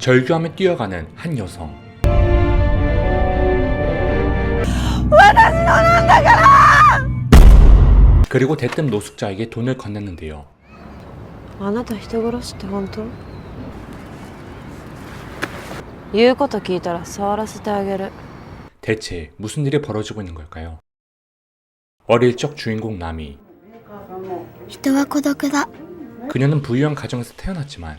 절규하며 뛰어가는 한 여성. 그리고 대뜸 노숙자에게 돈을 건넸는데요. あなた人殺しって本当言うこと聞いたら触らせてあげる 대체 무슨 일이 벌어지고 있는 걸까요? 어릴 적 주인공 나미. 人は孤独だ 그녀는 부유한 가정에서 태어났지만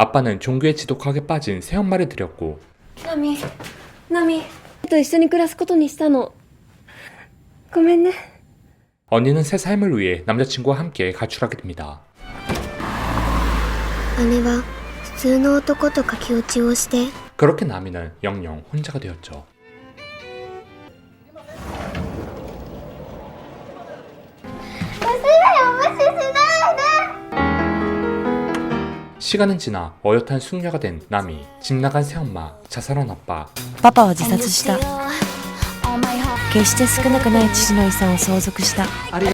아빠는 종교에 지독하게 빠진 새엄마를 들였고 ナミナミと一緒に暮らすことにしたのごめんね 언니는 새 삶을 위해 남자친구와 함께 가출하게 됩니다. 姉は普通の男と駆け落ちをして 그렇게 나미는 영영 혼자가 되었죠. 시간은 지나 어엿한 숙녀가 된 나미, 집 나간 새엄마, 자살한 아빠, パパは自殺した決して少なくない父の遺産を相続した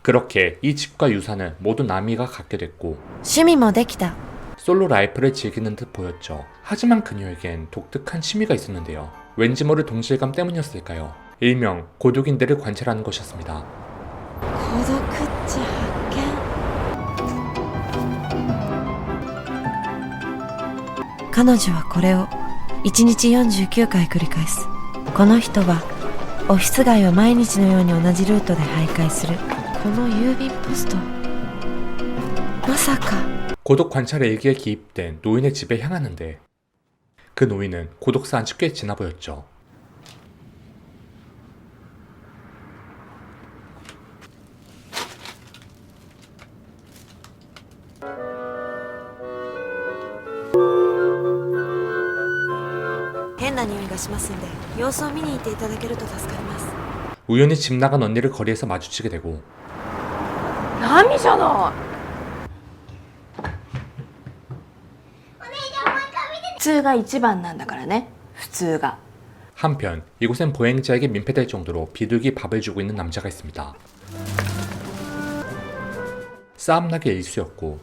그렇게 이 집과 유산은 모두 나미가 갖게 됐고 趣味もできた 솔로 라이프를 즐기는 듯 보였죠. 하지만 그녀에겐 독특한 취미가 있었는데요. 왠지 모를 동질감 때문이었을까요? 일명 고독인들을 관찰하는 것이었습니다. 孤独 彼女はこれを1日49回繰り返すこの人はオフィス街を毎日のように同じルートで徘徊するこの郵便ポストまさか 고독 관찰 일기에 기입된 노인의 집에 향하는데 그 노인은 고독사 한지 꽤 지나 보였죠. 変な匂いがしますんで様子を見に行っていただけると助かります 우연히 집 나간 언니를 거리에서 마주치게 되고 何じゃない普通が一番なんだからね普通が 한편 이곳엔 보행자에게 민폐될 정도로 비둘기 밥을 주고 있는 남자가 있습니다. 싸움나게 일수였고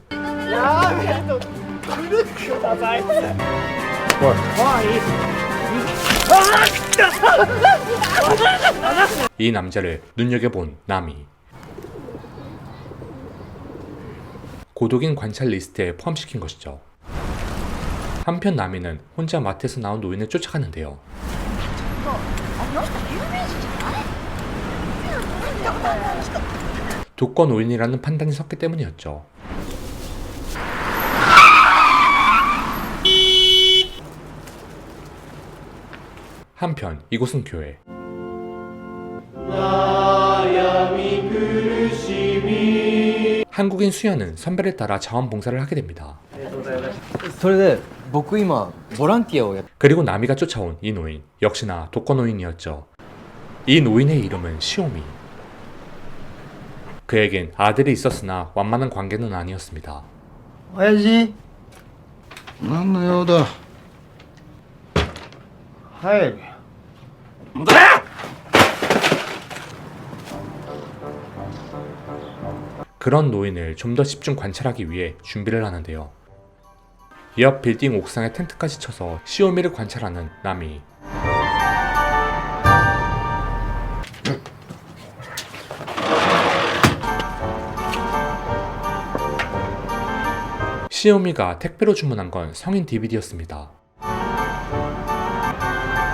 이 남자를 눈여겨본 나미 고독인 관찰 리스트에 포함시킨 것이죠. 한편 나미는 혼자 마트에서 나온 노인을 쫓아가는데요. 독거 노인이라는 판단이 섰기 때문이었죠. 한편 이곳은 교회. 한국인 수연은 선배를 따라 자원봉사를 하게 됩니다. それで僕今ボランティアをやっ 그리고 나미가 쫓아온 이 노인 역시나 독거 노인이었죠. 이 노인의 이름은 시오미. 그에겐 아들이 있었으나 완만한 관계는 아니었습니다. 親父何の用だ 入る 그런 노인을 좀 더 집중 관찰하기 위해 준비를 하는데요. 옆 빌딩 옥상에 텐트까지 쳐서 시오미를 관찰하는 나미. 시오미가 택배로 주문한 건 성인 DVD였습니다.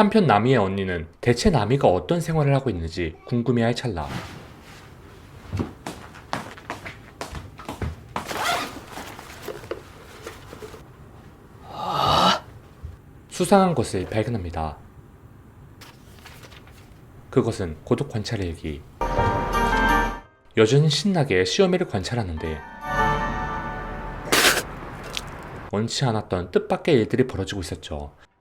한편 나미의 언니는 대체 나미가 어떤 생활을 하고 있는지 궁금해할 찰나 수상한 것을 발견합니다. 그것은 고독 관찰의 일기. 여전히 신나게 시어미를 관찰하는데 원치 않았던 뜻밖의 일들이 벌어지고 있었죠.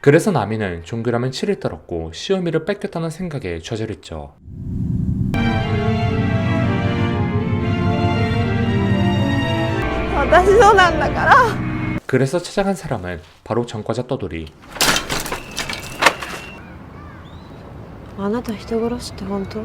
그래서 나미는 종교라면 치를 떨었고 시어미를 뺏겼다는 생각에 좌절했죠. 그래서 찾아간 사람은 바로 전과자 떠돌이 あなた人殺しって本当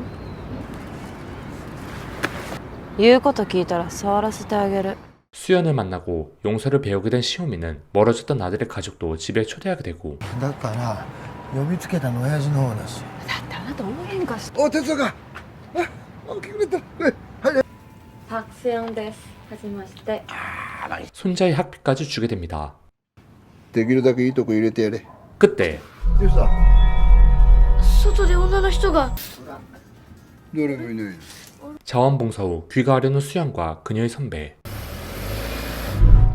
言うこと聞いたら触らせてあげる 수연을 만나고 용서를 배우게 된 시오미는 멀어졌던 아들의 가족도 집에 초대하게 되고 だから呼びつけたの親父の方だしお哲也があ起きてくれたはいパクセヨンですはじめまして 손자의 학비까지 주게 됩니다. できるだけいいとこ入れてやれ 그때 どうした外で女の人がどれもいない 자원봉사 후 귀가하려는 수연과 그녀의 선배.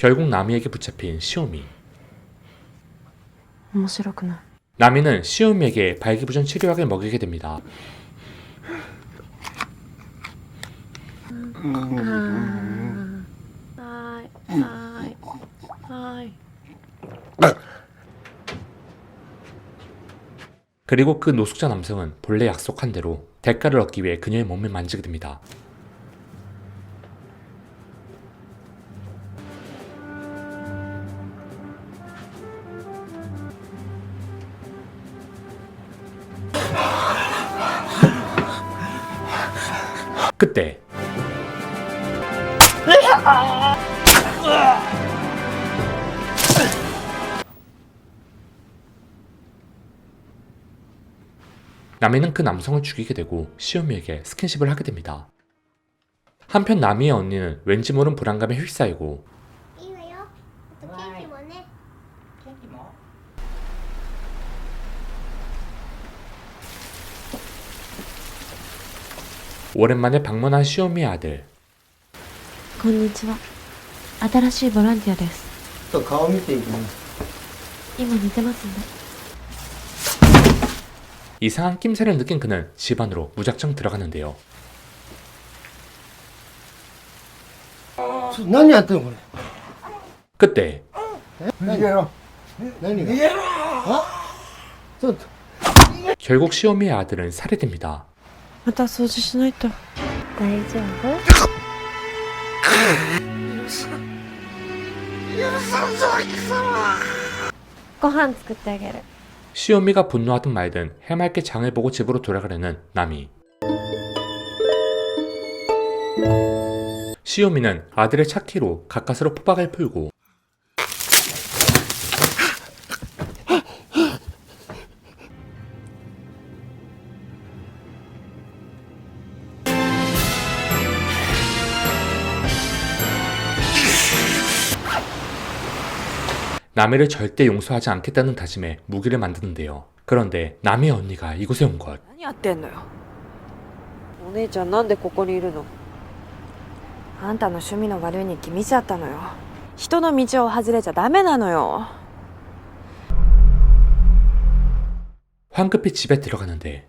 결국 나미에게 붙잡힌 시오미. 面白くない 나미는 시오미에게 발기부전 치료약을 먹이게 됩니다. 그리고 그 노숙자 남성은 본래 약속한 대로 대가를 얻기 위해 그녀의 몸을 만지게 됩니다. 그때 나미는 그 남성을 죽이게 되고 시오미에게 스킨십을 하게 됩니다. 한편 나미의 언니는 왠지 모른 불안감에 휩싸이고 오랜만에 방문한 시오미의 아들 こんにちは新しいボランティアですちょっと顔見ていきます今寝てますんで 이상한 낌새를 느낀 그는 집 안으로 무작정 들어가는데요. ちょっと何やってんのこれ 그때 逃げろ何が逃げろちょっと 결국 시오미의 아들은 살해됩니다. また掃除しないと大丈夫ご飯作ってあげる 시오미가 분노하든 말든 해맑게 장을 보고 집으로 돌아가려는 나미. 시오미는 아들의 차키로 가까스로 포박을 풀고 나미를 절대 용서하지 않겠다는 다짐에 무기를 만드는데요. 그런데 나미의 언니가 이곳에 온 것. 何やってんのよお姉ちゃんなんでここにいるのあんたの趣味の悪い日記見ちゃったのよ人の道を外れちゃダメなのよ 황급히 집에 들어가는데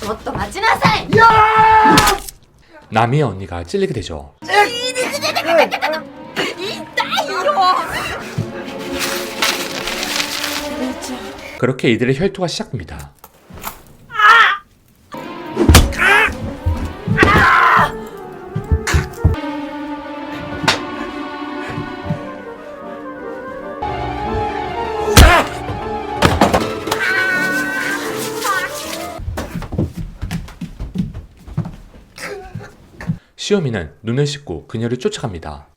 ちょっと待ちなさい 나미의 언니가 찔리게 되죠. 그렇게 이들의 혈투가 시작됩니다. 시오미는 눈을 씻고 그녀를 쫓아갑니다.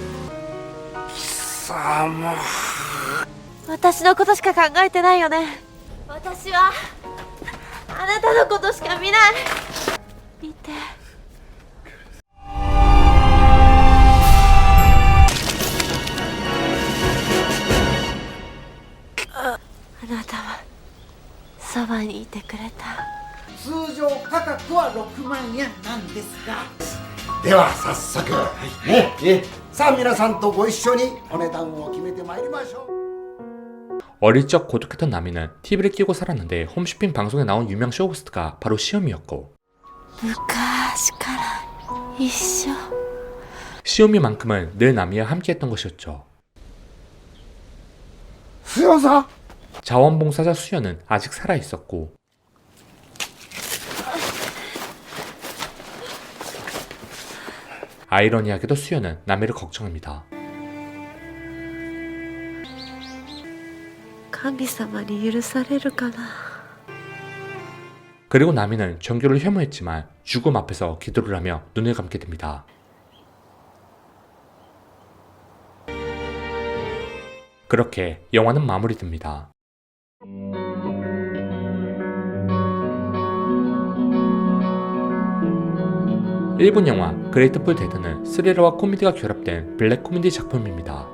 さもう。私のことしか考えてないよね。私はあなたのことしか見ない。見て。ああなたはそばにいてくれた。通常価格は6万円なんですが。では早速ねさあ皆さんとご一緒にお値段を決めてまいりましょう 어릴 적 고독했던 나미는 TV를 끼고 살았는데 홈쇼핑 방송에 나온 유명 쇼호스트가 바로 시오미였고 昔から一緒 시오미만큼은 늘 나미와 함께했던 것이었죠. 強さ 자원봉사자 수연은 아직 살아 있었고 아이러니하게도 수연은 나미를 걱정합니다. 神様に許されるかな 그리고 나미는 정규를 혐오했지만 죽음 앞에서 기도를 하며 눈을 감게 됩니다. 그렇게 영화는 마무리됩니다. 일본 영화 그레이트풀 데드는 스리러와 코미디가 결합된 블랙 코미디 작품입니다.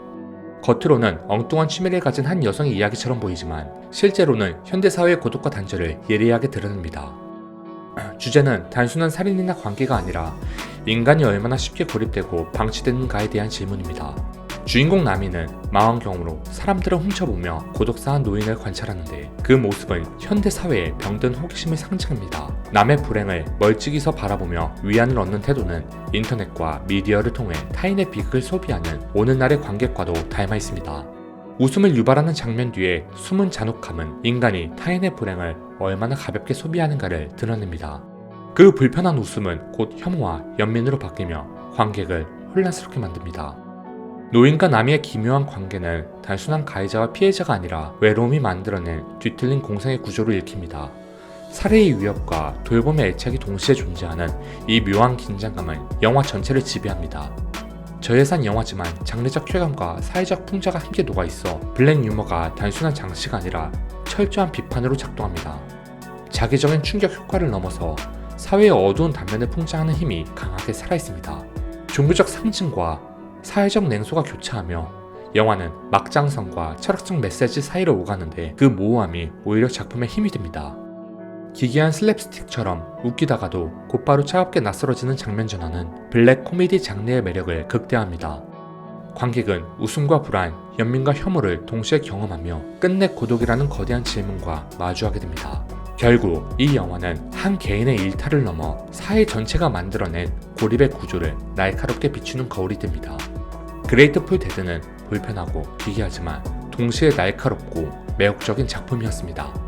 겉으로는 엉뚱한 취미를 가진 한 여성의 이야기처럼 보이지만 실제로는 현대사회의 고독과 단절을 예리하게 드러냅니다. 주제는 단순한 살인이나 관계가 아니라 인간이 얼마나 쉽게 고립되고 방치되는가에 대한 질문입니다. 주인공 나미는 망원경으로 사람들을 훔쳐보며 고독사한 노인을 관찰하는데 그 모습은 현대 사회의 병든 호기심을 상징합니다. 남의 불행을 멀찍이서 바라보며 위안을 얻는 태도는 인터넷과 미디어를 통해 타인의 비극을 소비하는 오늘날의 관객과도 닮아 있습니다. 웃음을 유발하는 장면 뒤에 숨은 잔혹함은 인간이 타인의 불행을 얼마나 가볍게 소비하는가를 드러냅니다. 그 불편한 웃음은 곧 혐오와 연민으로 바뀌며 관객을 혼란스럽게 만듭니다. 노인과 나미의 기묘한 관계는 단순한 가해자와 피해자가 아니라 외로움이 만들어낸 뒤틀린 공생의 구조를 읽힙니다. 살해의 위협과 돌봄의 애착이 동시에 존재하는 이 묘한 긴장감은 영화 전체를 지배합니다. 저예산 영화지만 장르적 쾌감과 사회적 풍자가 함께 녹아있어 블랙 유머가 단순한 장치가 아니라 철저한 비판으로 작동합니다. 자기적인 충격 효과를 넘어서 사회의 어두운 단면을 풍자하는 힘이 강하게 살아있습니다. 종교적 상징과 사회적 냉소가 교차하며 영화는 막장성과 철학적 메시지 사이를 오가는데 그 모호함이 오히려 작품의 힘이 됩니다. 기괴한 슬랩스틱처럼 웃기다가도 곧바로 차갑게 낯설어지는 장면 전환은 블랙 코미디 장르의 매력을 극대화합니다. 관객은 웃음과 불안, 연민과 혐오를 동시에 경험하며 끝내 고독이라는 거대한 질문과 마주하게 됩니다. 결국 이 영화는 한 개인의 일탈을 넘어 사회 전체가 만들어낸 고립의 구조를 날카롭게 비추는 거울이 됩니다. 그레이트 풀 데드는 불편하고 기괴하지만 동시에 날카롭고 매혹적인 작품이었습니다.